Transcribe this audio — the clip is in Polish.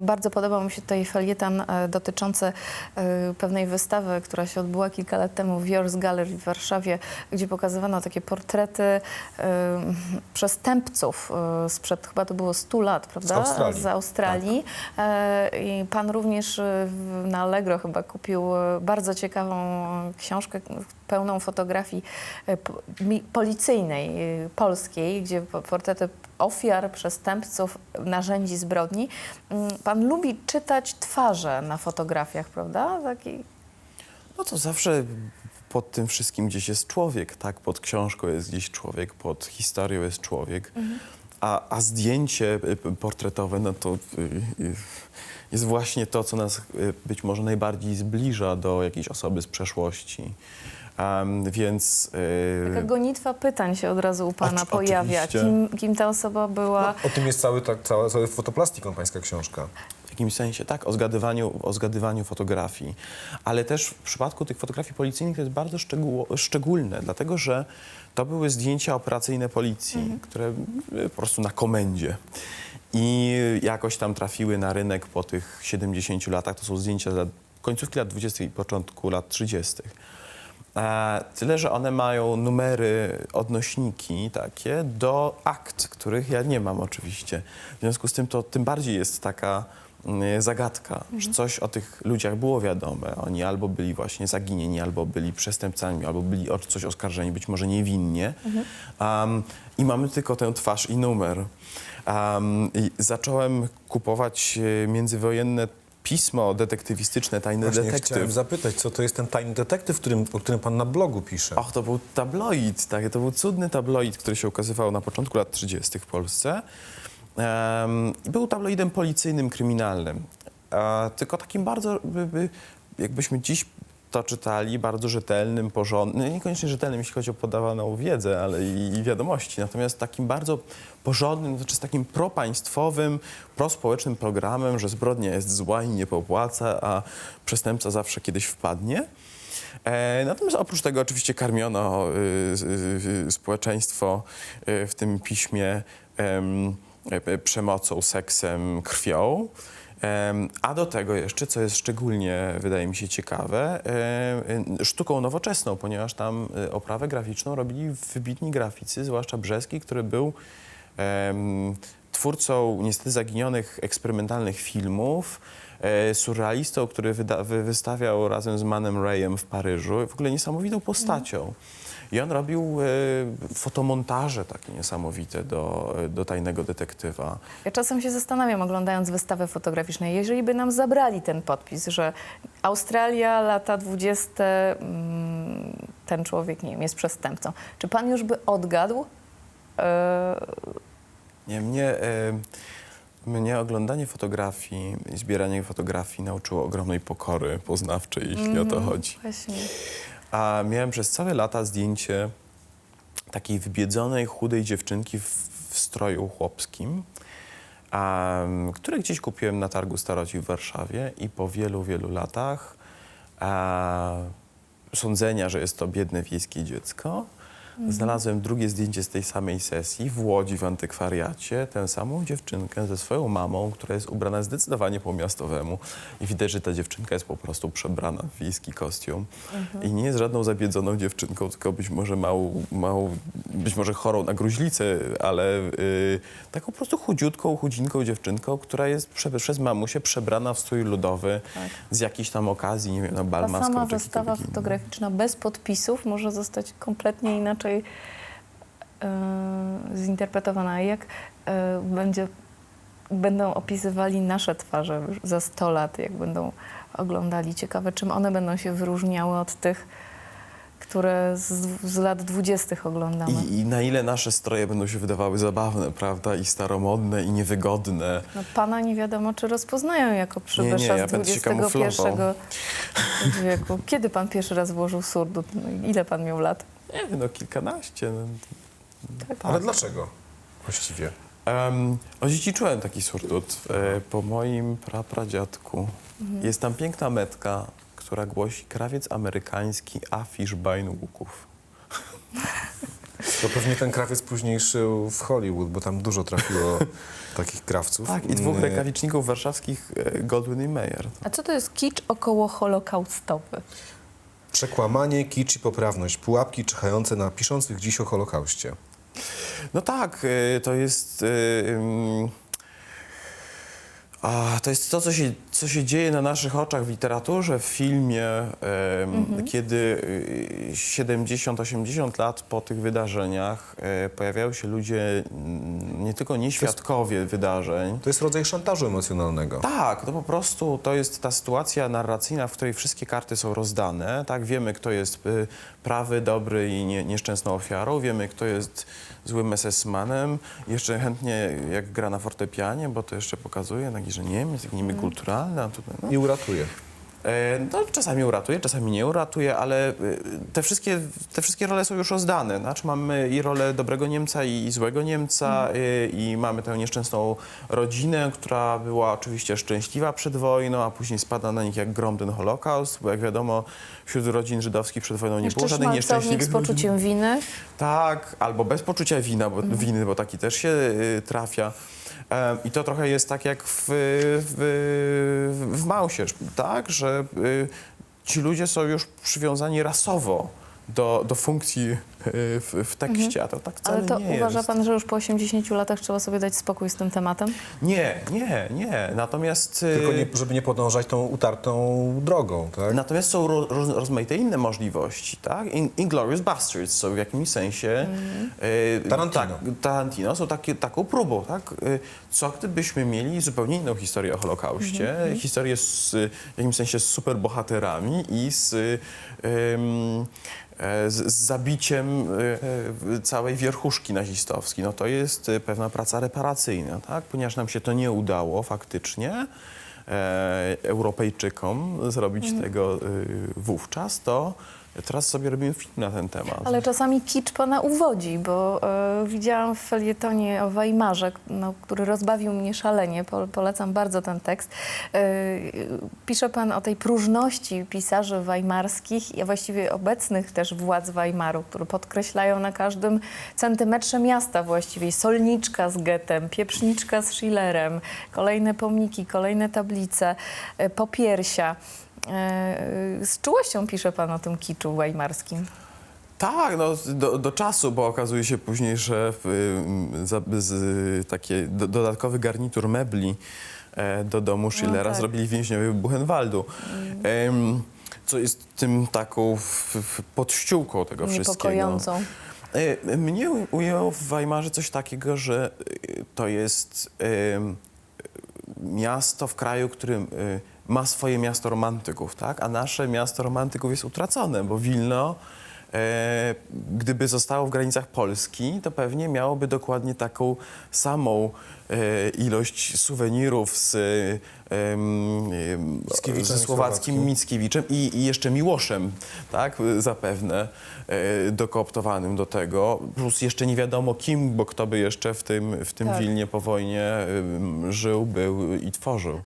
Bardzo podobał mi się tutaj felieton e, dotyczący e, pewnej wystawy, która się odbyła kilka lat temu w Yours Gallery w Warszawie, gdzie pokazywano takie portrety e, przestępców sprzed chyba to było 100 lat, prawda? Australii. Z Australii. E, I pan również na Allegro chyba kupił bardzo ciekawą książkę pełną fotografii policyjnej, polskiej, gdzie po- portrety ofiar, przestępców, narzędzi zbrodni. Mm, Pan lubi czytać twarze na fotografiach, prawda? Taki... No to zawsze pod tym wszystkim gdzieś jest człowiek, tak? Pod książką jest gdzieś człowiek, pod historią jest człowiek. A, a zdjęcie y, portretowe, no to y, y, jest właśnie to, co nas być może najbardziej zbliża do jakiejś osoby z przeszłości. Em, więc y, Taka gonitwa pytań się od razu u pana Oczy- pojawia. Kim, kim ta osoba była? O tym jest cały, tak, cały fotoplastikon pańska książka. W jakimś sensie, tak, o zgadywaniu, o zgadywaniu fotografii. Ale też w przypadku tych fotografii policyjnych to jest bardzo szczególne, dlatego że to były zdjęcia operacyjne policji, które y, po prostu na komendzie. I jakoś tam trafiły na rynek po tych 70 latach. To są zdjęcia końcówki lat 20. i początku lat 30. E, Tyle, że one mają numery, odnośniki takie do akt, których ja nie mam oczywiście. W związku z tym to tym bardziej jest taka zagadka, że coś o tych ludziach było wiadome. Oni albo byli właśnie zaginieni, albo byli przestępcami, albo byli o coś oskarżeni, być może niewinnie. Um, I mamy tylko tę twarz i numer. Um, i zacząłem kupować e, międzywojenne pismo detektywistyczne, tajny Właśnie detektyw. chciałem zapytać, co to jest ten tajny detektyw, którym, o którym pan na blogu pisze. Och, to był tabloid, tak, to był cudny tabloid, który się ukazywał na początku lat 30. w Polsce. Był tabloidem policyjnym, kryminalnym. Tylko takim bardzo, by, by, jakbyśmy dziś to czytali, bardzo rzetelnym, porządnym, niekoniecznie rzetelnym, jeśli chodzi o podawaną wiedzę, ale i, wiadomości, natomiast takim bardzo porządnym, znaczy z takim propaństwowym, prospołecznym programem, że zbrodnia jest zła i nie popłaca, a przestępca zawsze kiedyś wpadnie. E, natomiast oprócz tego oczywiście karmiono y, y, y, społeczeństwo w tym piśmie przemocą, seksem, krwią. A do tego jeszcze, co jest szczególnie, wydaje mi się, ciekawe, e, sztuką nowoczesną, ponieważ tam oprawę graficzną robili wybitni graficy, zwłaszcza Brzeski, który był twórcą niestety zaginionych eksperymentalnych filmów, e, surrealistą, który wystawiał razem z Manem Rayem w Paryżu, w ogóle niesamowitą postacią. I on robił e, fotomontaże takie niesamowite do, do tajnego detektywa. Ja czasem się zastanawiam, oglądając wystawę fotograficzną, jeżeli by nam zabrali ten podpis, że Australia, lata 20, mm, ten człowiek, nie wiem, jest przestępcą. Czy pan już by odgadł? E, Nie, mnie, e, mnie oglądanie fotografii i zbieranie fotografii nauczyło ogromnej pokory poznawczej, jeśli o to chodzi. właśnie. A miałem przez całe lata zdjęcie takiej wybiedzonej, chudej dziewczynki w, w stroju chłopskim, um, które gdzieś kupiłem na targu staroci w Warszawie i po wielu, wielu latach sądzenia, że jest to biedne wiejskie dziecko, znalazłem drugie zdjęcie z tej samej sesji w Łodzi w antykwariacie, tę samą dziewczynkę ze swoją mamą, która jest ubrana zdecydowanie po miastowemu. I widać, że ta dziewczynka jest po prostu przebrana w wiejski kostium. I nie jest żadną zabiedzoną dziewczynką, tylko być może małą, małą być może chorą na gruźlicę, ale y, taką po prostu chudziutką, chudzinką dziewczynką, która jest prze, przez mamusię przebrana w strój ludowy Tak. z jakiejś tam okazji, nie wiem, na bal Ta maską sama czy wystawa fotograficzna bez podpisów może zostać kompletnie inaczej e, zinterpretowana. Jak e, będzie, będą opisywali nasze twarze za 100 lat, jak będą oglądali. Ciekawe, czym one będą się wyróżniały od tych, które z, z lat 20. oglądamy. I, I na ile nasze stroje będą się wydawały zabawne, prawda? I staromodne, i niewygodne. No, pana nie wiadomo, czy rozpoznają jako przybysza ja z będę się XXI wieku. Kiedy pan pierwszy raz włożył surdut? No, ile pan miał lat? Nie wiem, no kilkanaście. No. Ale dlaczego właściwie? Um, odziedziczyłem taki surdut e, po moim prapradziadku. Jest tam piękna metka, która głosi krawiec amerykański a Fishbane łuków. To pewnie ten krawiec później szył w Hollywood, bo tam dużo trafiło takich krawców. Tak, i dwóch Mm, rękawiczników warszawskich, e, Goldwyn i Mayer. A co to jest kicz około holokaustowy? Przekłamanie, kicz i poprawność. Pułapki czyhające na piszących dziś o Holokauście. No tak, y, to jest. y, ym, A, to jest to, co się, co się dzieje na naszych oczach w literaturze, w filmie, em, kiedy y, 70-80 lat po tych wydarzeniach e, pojawiają się ludzie, mm, nie tylko nieświadkowie wydarzeń. To jest rodzaj szantażu emocjonalnego. Tak, to po prostu to jest ta sytuacja narracyjna, w której wszystkie karty są rozdane. Tak, wiemy, kto jest y, prawy, dobry i nie, nieszczęsną ofiarą, wiemy, kto jest złym SS-manem. Jeszcze chętnie, jak gra na fortepianie, bo to jeszcze pokazuje, taki, że Niemiec, taki niby kulturalny, a tutaj... No. I uratuje. E, No, czasami uratuje, czasami nie uratuje, ale e, te wszystkie, te wszystkie role są już rozdane. Znaczy mamy i rolę dobrego Niemca i, i złego Niemca e, i mamy tę nieszczęsną rodzinę, która była oczywiście szczęśliwa przed wojną, a później spada na nich jak grom ten Holokaust, bo jak wiadomo wśród rodzin żydowskich przed wojną nie Jeszcze było żadnych nieszczęśliwych z poczuciem winy. tak, albo bez poczucia wina, bo, winy, bo taki też się y, trafia. I to trochę jest tak jak w, w, w Mausie, tak, że y, ci ludzie są już przywiązani rasowo do, do funkcji w, w tekście, a to tak wcale Ale to nie uważa jest. pan, że już po 80 latach trzeba sobie dać spokój z tym tematem? Nie, nie, nie. Natomiast... y, Tylko nie, żeby nie podążać tą utartą drogą, tak? Natomiast są ro, roz, rozmaite inne możliwości, tak? In, Inglourious Basterds są w jakimś sensie... e, Tarantino. Tak, Tarantino są takie, taką próbą, tak? E, co gdybyśmy mieli zupełnie inną historię o Holokauście, historię z, w jakimś sensie z superbohaterami i z... em, e, z, z zabiciem e, e, całej wierchuszki nazistowskiej. No to jest e, pewna praca reparacyjna, tak? Ponieważ nam się to nie udało faktycznie, Europejczykom zrobić tego y, wówczas, to teraz sobie robimy film na ten temat. Ale czasami kicz pana uwodzi, bo e, widziałam w felietonie o Weimarze, no, który rozbawił mnie szalenie. Po, polecam bardzo ten tekst. E, pisze pan o tej próżności pisarzy weimarskich i właściwie obecnych też władz Weimaru, które podkreślają na każdym centymetrze miasta właściwie solniczka z getem, pieprzniczka z Schillerem, kolejne pomniki, kolejne tablice, e, popiersia. E, Z czułością pisze pan o tym kiczu weimarskim. Tak, no, do, do czasu, bo okazuje się później, że y, za, z, takie do, dodatkowy garnitur mebli e, do domu Schillera tak. zrobili więźniowie Buchenwaldu. Em, co jest tym taką w, w podściółką tego wszystkiego. E, Mnie ujęło w Weimarze coś takiego, że to jest miasto w kraju, którym ma swoje miasto romantyków, tak? A nasze miasto romantyków jest utracone, bo Wilno, e, gdyby zostało w granicach Polski, to pewnie miałoby dokładnie taką samą e, ilość suwenirów z, e, Mickiewiczem ze i słowackim. Mickiewiczem i, i jeszcze Miłoszem, tak, zapewne e, dokooptowanym do tego, plus jeszcze nie wiadomo kim, bo kto by jeszcze w tym, w tym Tak. Wilnie po wojnie em, żył, był i tworzył.